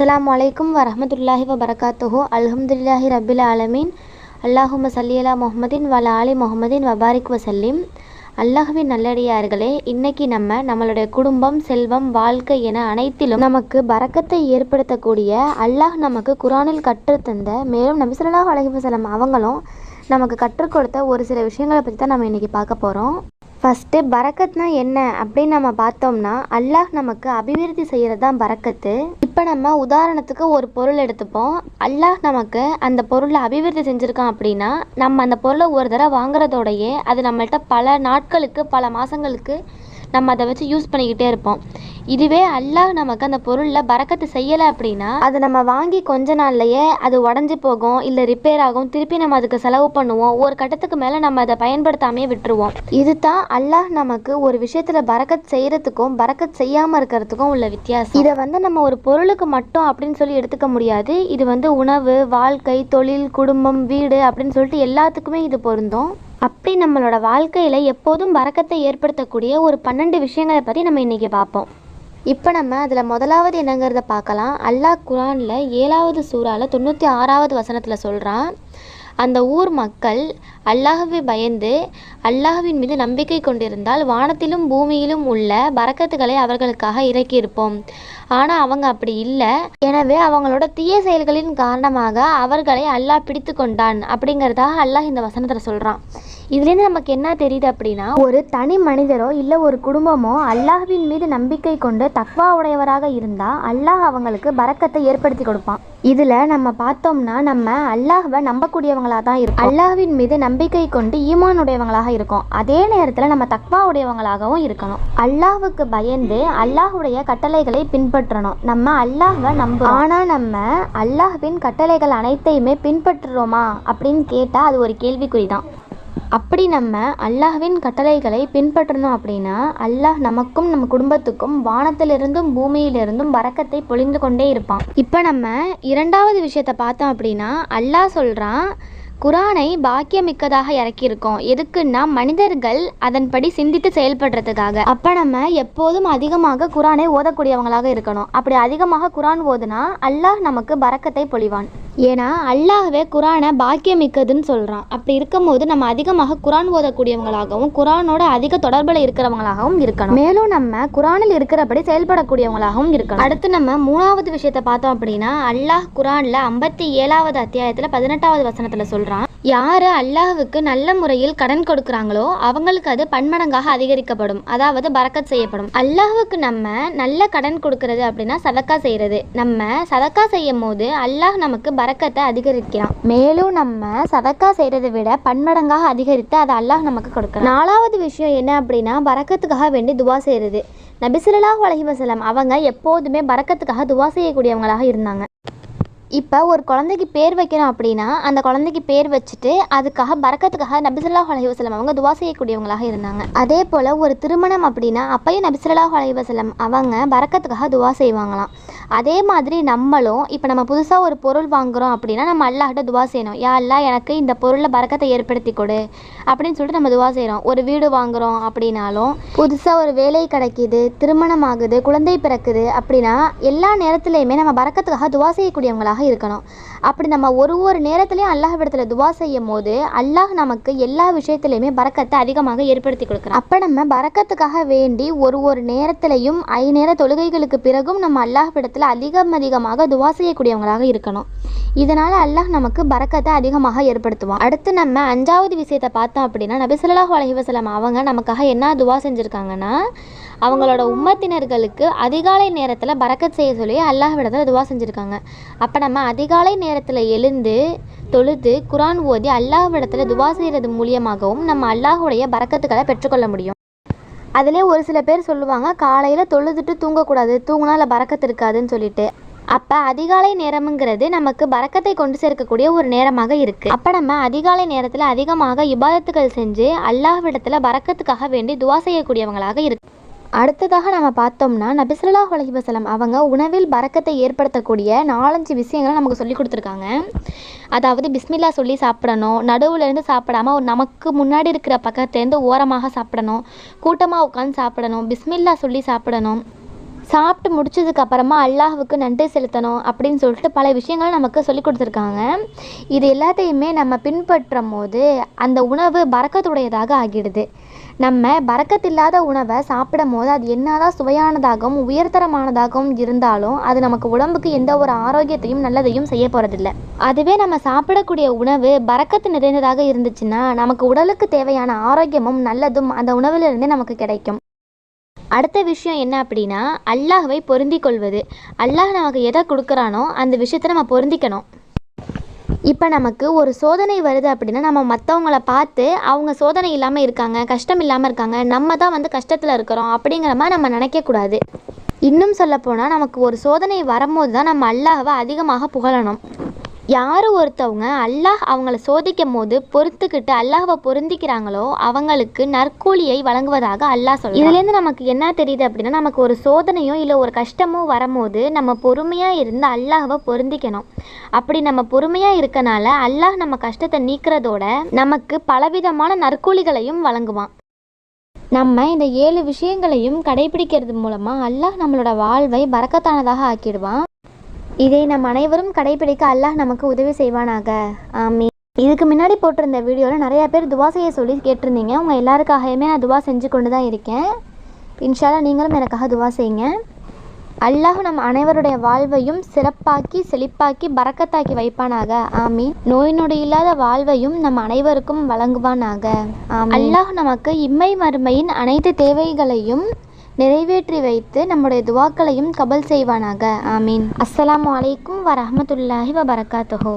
அஸ்லாம் வலைக்கும் வரமத்துல்லாஹி வபரகாத்துஹோ. அல்ஹம்துல்லாஹி ரபில் ஆலமீன். அல்லாஹும சல்லியலா முஹம்மதின் வல ஆலி முஹம்மதின் வபாரிக் வசல்லிம். அல்லாஹுவின் நல்லடியார்களே இன்னைக்கு நம்ம நம்மளுடைய குடும்பம் செல்வம் வாழ்க்கை என அனைத்திலும் நமக்கு பறக்கத்தை ஏற்படுத்தக்கூடிய அல்லாஹ் நமக்கு குரானில் கற்றுத்தந்த மேலும் நபி அலஹி வசலம் அவங்களும் நமக்கு கற்றுக் கொடுத்த ஒரு சில விஷயங்களை பற்றி தான் நம்ம இன்னைக்கு பார்க்க போகிறோம் ஃபஸ்ட்டு பரக்கத்னா என்ன அப்படின்னு நம்ம பார்த்தோம்னா அல்லாஹ் நமக்கு அபிவிருத்தி செய்கிறது தான் பரக்கத்து. இப்போ நம்ம உதாரணத்துக்கு ஒரு பொருள் எடுத்துப்போம். அல்லாஹ் நமக்கு அந்த பொருளை அபிவிருத்தி செஞ்சுருக்கான் அப்படின்னா நம்ம அந்த பொருளை ஒரு தடவை வாங்குறதோடையே அது நம்மள்கிட்ட பல நாட்களுக்கு பல மாதங்களுக்கு நம்ம அதை வச்சு யூஸ் பண்ணிக்கிட்டே இருப்போம். இதுவே அல்லாஹ் நமக்கு அந்த பொருளில் பறக்கத்து செய்யலை அப்படின்னா அதை நம்ம வாங்கி கொஞ்ச நாள்லையே அது உடஞ்சி போகும் இல்லை ரிப்பேர் ஆகும் திருப்பி நம்ம அதுக்கு செலவு பண்ணுவோம் ஒரு கட்டத்துக்கு மேலே நம்ம அதை பயன்படுத்தாமே விட்டுருவோம். இது தான் அல்லாஹ் நமக்கு ஒரு விஷயத்தில் பறக்கத் செய்கிறதுக்கும் பறக்கத் செய்யாமல் இருக்கிறதுக்கும் உள்ள வித்தியாசம். இதை வந்து நம்ம ஒரு பொருளுக்கு மட்டும் அப்படின்னு சொல்லி எடுத்துக்க முடியாது. இது வந்து உணவு வாழ்க்கை தொழில் குடும்பம் வீடு அப்படின்னு சொல்லிட்டு எல்லாத்துக்குமே இது பொருந்தும். அப்படி நம்மளோட வாழ்க்கையில் எப்போதும் பறக்கத்தை ஏற்படுத்தக்கூடிய ஒரு பன்னெண்டு விஷயங்களை பற்றி நம்ம இன்றைக்கி பார்ப்போம். இப்போ நம்ம அதில் முதலாவது என்னங்கிறத பார்க்கலாம். அல்லாஹ் குரானில் ஏழாவது சூறாவில் தொண்ணூற்றி ஆறாவது வசனத்தில் சொல்கிறான் அந்த ஊர் மக்கள் அல்லாஹுவை பயந்து அல்லாஹுவின் மீது நம்பிக்கை கொண்டிருந்தால் வானத்திலும் பூமியிலும் உள்ள பரக்கத்துகளை அவர்களுக்காக இறக்கியிருப்போம். ஆனால் அவங்க அப்படி இல்லை. எனவே அவங்களோட தீய செயல்களின் காரணமாக அவர்களை அல்லாஹ் பிடித்து கொண்டான் அப்படிங்கிறதாக அல்லாஹ் இந்த வசனத்தில் சொல்கிறான் இதுலேருந்து நமக்கு என்ன தெரியுது அப்படின்னா ஒரு தனி மனிதரோ இல்லை ஒரு குடும்பமோ அல்லாஹ்வின் மீது நம்பிக்கை கொண்டு தக்வா உடையவராக இருந்தால் அல்லாஹ் அவங்களுக்கு பரக்கத்தை ஏற்படுத்தி கொடுப்பான். இதில் நம்ம பார்த்தோம்னா நம்ம அல்லாஹ்வை நம்பக்கூடியவங்களாக தான் இருக்கும். அல்லாஹ்வின் மீது நம்பிக்கை கொண்டு ஈமான் உடையவங்களாக இருக்கும். அதே நேரத்தில் நம்ம தக்வா உடையவங்களாகவும் இருக்கணும். அல்லாஹுக்கு பயந்து அல்லாஹுடைய கட்டளைகளை பின்பற்றணும். நம்ம அல்லாஹ்வை நம்ப ஆனால் நம்ம அல்லாஹ்வின் கட்டளைகள் அனைத்தையுமே பின்பற்றுறோமா அப்படின்னு கேட்டால் அது ஒரு கேள்விக்குறி தான் அப்படி நம்ம அல்லாஹ்வின் கட்டளைகளை பின்பற்றணும் அப்படின்னா அல்லாஹ் நமக்கும் நம்ம குடும்பத்துக்கும் வானத்திலிருந்தும் பூமியிலிருந்தும் பறக்கத்தை பொழிந்து கொண்டே இருப்பான். இப்போ நம்ம இரண்டாவது விஷயத்தை பார்த்தோம் அப்படின்னா அல்லாஹ் சொல்கிறான் குரானை பாக்கியமிக்கதாக இறக்கியிருக்கோம். எதுக்குன்னா மனிதர்கள் அதன்படி சிந்தித்து செயல்படுறதுக்காக. அப்போ நம்ம எப்போதும் அதிகமாக குரானை ஓதக்கூடியவங்களாக இருக்கணும். அப்படி அதிகமாக குரான் ஓதுனா அல்லாஹ் நமக்கு பறக்கத்தை பொழிவான். ஏன்னா அல்லாஹ்வே குரானை பாக்கியமிக்கதுன்னு சொல்கிறான் அப்படி இருக்கும்போது நம்ம அதிகமாக குரான் ஓதக்கூடியவங்களாகவும் குரானோட அதிக தொடர்பில் இருக்கிறவங்களாகவும் இருக்கணும். மேலும் நம்ம குரானில் இருக்கிறபடி செயல்படக்கூடியவங்களாகவும் இருக்கணும். அடுத்து நம்ம மூணாவது விஷயத்தை பார்த்தோம் அப்படின்னா அல்லாஹ் குரானில் ஐம்பத்தி ஏழாவது அத்தியாயத்தில் பதினெட்டாவது வசனத்தில் சொல்கிறான் யார் அல்லாஹ்வுக்கு நல்ல முறையில் கடன் கொடுக்குறாங்களோ அவங்களுக்கு அது பன்மடங்காக அதிகரிக்கப்படும். அதாவது பறக்கத் செய்யப்படும். அல்லாஹ்வுக்கு நம்ம நல்ல கடன் கொடுக்கறது அப்படின்னா சதக்கா செய்கிறது நம்ம சதக்கா செய்யும் போது அல்லாஹ் நமக்கு பறக்கத்தை அதிகரிக்கிறான். மேலும் நம்ம சதக்கா செய்கிறதை விட பன்மடங்காக அதிகரித்து அதை அல்லாஹ் நமக்கு கொடுக்கலாம் நாலாவது விஷயம் என்ன அப்படின்னா பறக்கத்துக்காக வேண்டி துவா செய்கிறது நபிசுல்லாஹ் வலஹி வசலம் அவங்க எப்போதுமே பறக்கத்துக்காக துவா செய்யக்கூடியவங்களாக இருந்தாங்க. இப்போ ஒரு குழந்தைக்கு பேர் வைக்கணும் அப்படின்னா அந்த குழந்தைக்கு பேர் வச்சுட்டு அதுக்காக பறக்கத்துக்காக நபிசுல்லா அலைஹி அவங்க துவா செய்யக்கூடியவங்களாக இருந்தாங்க. அதே போல் ஒரு திருமணம் அப்படின்னா அப்பையும் நபிசுல்லா அலைஹி அவங்க பறக்கத்துக்காக துவா செய்வாங்களாம். அதே மாதிரி நம்மளும் இப்போ நம்ம புதுசாக ஒரு பொருள் வாங்குறோம் அப்படின்னா நம்ம அல்லாஹிட்ட துவா செய்யணும். யா அல்லா எனக்கு இந்த பொருளில் பறக்கத்தை ஏற்படுத்தி கொடு அப்படின்னு சொல்லிட்டு நம்ம துவா செய்கிறோம் ஒரு வீடு வாங்குறோம் அப்படின்னாலும் புதுசாக ஒரு வேலை கிடைக்கிது திருமணம் ஆகுது குழந்தை பிறக்குது அப்படின்னா எல்லா நேரத்துலையுமே நம்ம பறக்கத்துக்காக துவா செய்யக்கூடியவங்களாக இருக்கணும். அப்படி நம்ம ஒரு ஒரு நேரத்துலையும் அல்லாஹ் இடத்துல துவா செய்யும் போது அல்லாஹ் நமக்கு எல்லா விஷயத்துலையுமே பறக்கத்தை அதிகமாக ஏற்படுத்தி கொடுக்குறோம் அப்போ நம்ம பறக்கத்துக்காக வேண்டி ஒரு ஒரு நேரத்துலையும் ஐநேர தொழுகைகளுக்கு பிறகும் நம்ம அல்லாஹ் இடத்துல அதிகம் அதிகமாக துவா செய்யக்கூடியவங்களாக இருக்கணும். இதனால் அல்லாஹ் நமக்கு பறக்கத்தை அதிகமாக ஏற்படுத்துவான். அடுத்து நம்ம அஞ்சாவது விஷயத்தை பார்த்தோம் அப்படின்னா நபிசல்லாஹு அலைஹி வஸல்லம் அவங்க நமக்காக என்ன துவா செஞ்சுருக்காங்கன்னா அவங்களோட உம்மத்தினர்களுக்கு அதிகாலை நேரத்தில் பறக்கத் செய்ய சொல்லி அல்லாஹ்விடத்தில் துவா செஞ்சுருக்காங்க. அப்போ நம்ம அதிகாலை நேரத்தில் எழுந்து தொழுது குரான் ஓதி அல்லாஹ் விடத்தில் துவா செய்கிறது மூலியமாகவும் நம்ம அல்லாஹுடைய பறக்கத்துக்களை பெற்றுக்கொள்ள முடியும். அதிலே ஒரு சில பேர் சொல்லுவாங்க காலையில் தொழுதுட்டு தூங்கக்கூடாது தூங்கினா அதில் பறக்கத்து இருக்காதுன்னு சொல்லிட்டு. அப்போ அதிகாலை நேரம்ங்கிறது நமக்கு பறக்கத்தை கொண்டு சேர்க்கக்கூடிய ஒரு நேரமாக இருக்குது அப்போ நம்ம அதிகாலை நேரத்தில் அதிகமாக இபாதத்துகள் செஞ்சு அல்லாஹ்விடத்தில் பறக்கத்துக்காக வேண்டி துவா செய்யக்கூடியவங்களாக இருக்கு அடுத்ததாக நம்ம பார்த்தோம்னா நபிசல்லாஹ் அலைஹி வஸல்லம் அவங்க உணவில் பறக்கத்தை ஏற்படுத்தக்கூடிய நாலஞ்சு விஷயங்களை நமக்கு சொல்லி கொடுத்துருக்காங்க. அதாவது பிஸ்மில்லா சொல்லி சாப்பிடணும் நடுவுலேருந்து சாப்பிடாமல் சாப்பிடாம ஒரு நமக்கு முன்னாடி இருக்கிற பக்கத்துலேருந்து ஓரமாக சாப்பிடணும் கூட்டமாக உட்காந்து சாப்பிடணும் பிஸ்மில்லா சொல்லி சாப்பிடணும். சாப்பிட்டு முடிச்சதுக்கு அப்புறமா அல்லாஹ்வுக்கு நன்றி செலுத்தணும் அப்படின்னு சொல்லிட்டு பல விஷயங்கள் நமக்கு சொல்லி கொடுத்துருக்காங்க. இது எல்லாத்தையுமே நம்ம பின்பற்றும் போது அந்த உணவு பறக்கத்துடையதாக ஆகிடுது. நம்ம பறக்கத்தில்லாத உணவை சாப்பிடும் போது அது என்னதான் சுவையானதாகவும் உயர்தரமானதாகவும் இருந்தாலும் அது நமக்கு உடம்புக்கு எந்த ஒரு ஆரோக்கியத்தையும் நல்லதையும் செய்ய போகிறதில்ல அதுவே நம்ம சாப்பிடக்கூடிய உணவு பறக்கத்து நிறைந்ததாக இருந்துச்சுன்னா நமக்கு உடலுக்கு தேவையான ஆரோக்கியமும் நல்லதும் அந்த உணவிலிருந்தே நமக்கு கிடைக்கும். அடுத்த விஷயம் என்ன அப்படின்னா அல்லாஹ்வை பொருந்திக் கொள்வது. அல்லாஹ் நமக்கு எதை கொடுக்குறானோ அந்த விஷயத்தை நம்ம பொருந்திக்கணும். இப்போ நமக்கு ஒரு சோதனை வருது அப்படின்னா நம்ம மற்றவங்கள பார்த்து அவங்க சோதனை இல்லாமல் இருக்காங்க கஷ்டம் இல்லாமல் இருக்காங்க நம்ம தான் வந்து கஷ்டத்தில் இருக்கிறோம் அப்படிங்கிற மாதிரி நம்ம நினைக்கக்கூடாது இன்னும் சொல்லப்போனால் நமக்கு ஒரு சோதனை வரும்போது தான் நம்ம அல்லாஹவை அதிகமாக புகழணும். யார் ஒருத்தவங்க அல்லாஹ் அவங்கள சோதிக்கும் போது பொறுத்துக்கிட்டு அல்லாஹ்வை பொருந்திக்கிறாங்களோ அவங்களுக்கு நற்கூலியை வழங்குவதாக அல்லாஹ் சொல்ல இதுலேருந்து நமக்கு என்ன தெரியுது அப்படின்னா நமக்கு ஒரு சோதனையோ இல்லை ஒரு கஷ்டமோ வரும்போது நம்ம பொறுமையாக இருந்து அல்லாஹ்வை பொருந்திக்கணும். அப்படி நம்ம பொறுமையாக இருக்கனால அல்லாஹ் நம்ம கஷ்டத்தை நீக்கிறதோட நமக்கு பலவிதமான நற்கூலிகளையும் வழங்குவான். நம்ம இந்த ஏழு விஷயங்களையும் கடைபிடிக்கிறது மூலமாக அல்லாஹ் நம்மளோட வாழ்வை பறக்கத்தானதாக ஆக்கிடுவான். இதை நம் அனைவரும் கடைபிடிக்க அல்லாஹ் நமக்கு உதவி செய்வானாக. ஆமி இதுக்கு முன்னாடி போட்டிருந்த வீடியோவில் நிறையா பேர் துவா செய்ய சொல்லி கேட்டிருந்தீங்க. உங்கள் எல்லாருக்காகவுமே நான் துவா செஞ்சு கொண்டு தான் இருக்கேன். இன்ஷால்லா நீங்களும் எனக்காக துவா செய்யுங்க. அல்லாஹ் நம் அனைவருடைய வாழ்வையும் சிறப்பாக்கி செழிப்பாக்கி பறக்கத்தாக்கி வைப்பானாக. ஆமி நோய் நொடி இல்லாத வாழ்வையும் நம் அனைவருக்கும் வழங்குவானாக. அல்லாஹ் நமக்கு இம்மை மறுமையின் அனைத்து தேவைகளையும் நிறைவேற்றி வைத்து நம்முடைய துவாக்களையும் கபல் செய்வானாக. ஆமீன். அஸ்ஸலாமு அலைக்கும் வரமத்துல்லாஹி வபரகாத்துஹோ.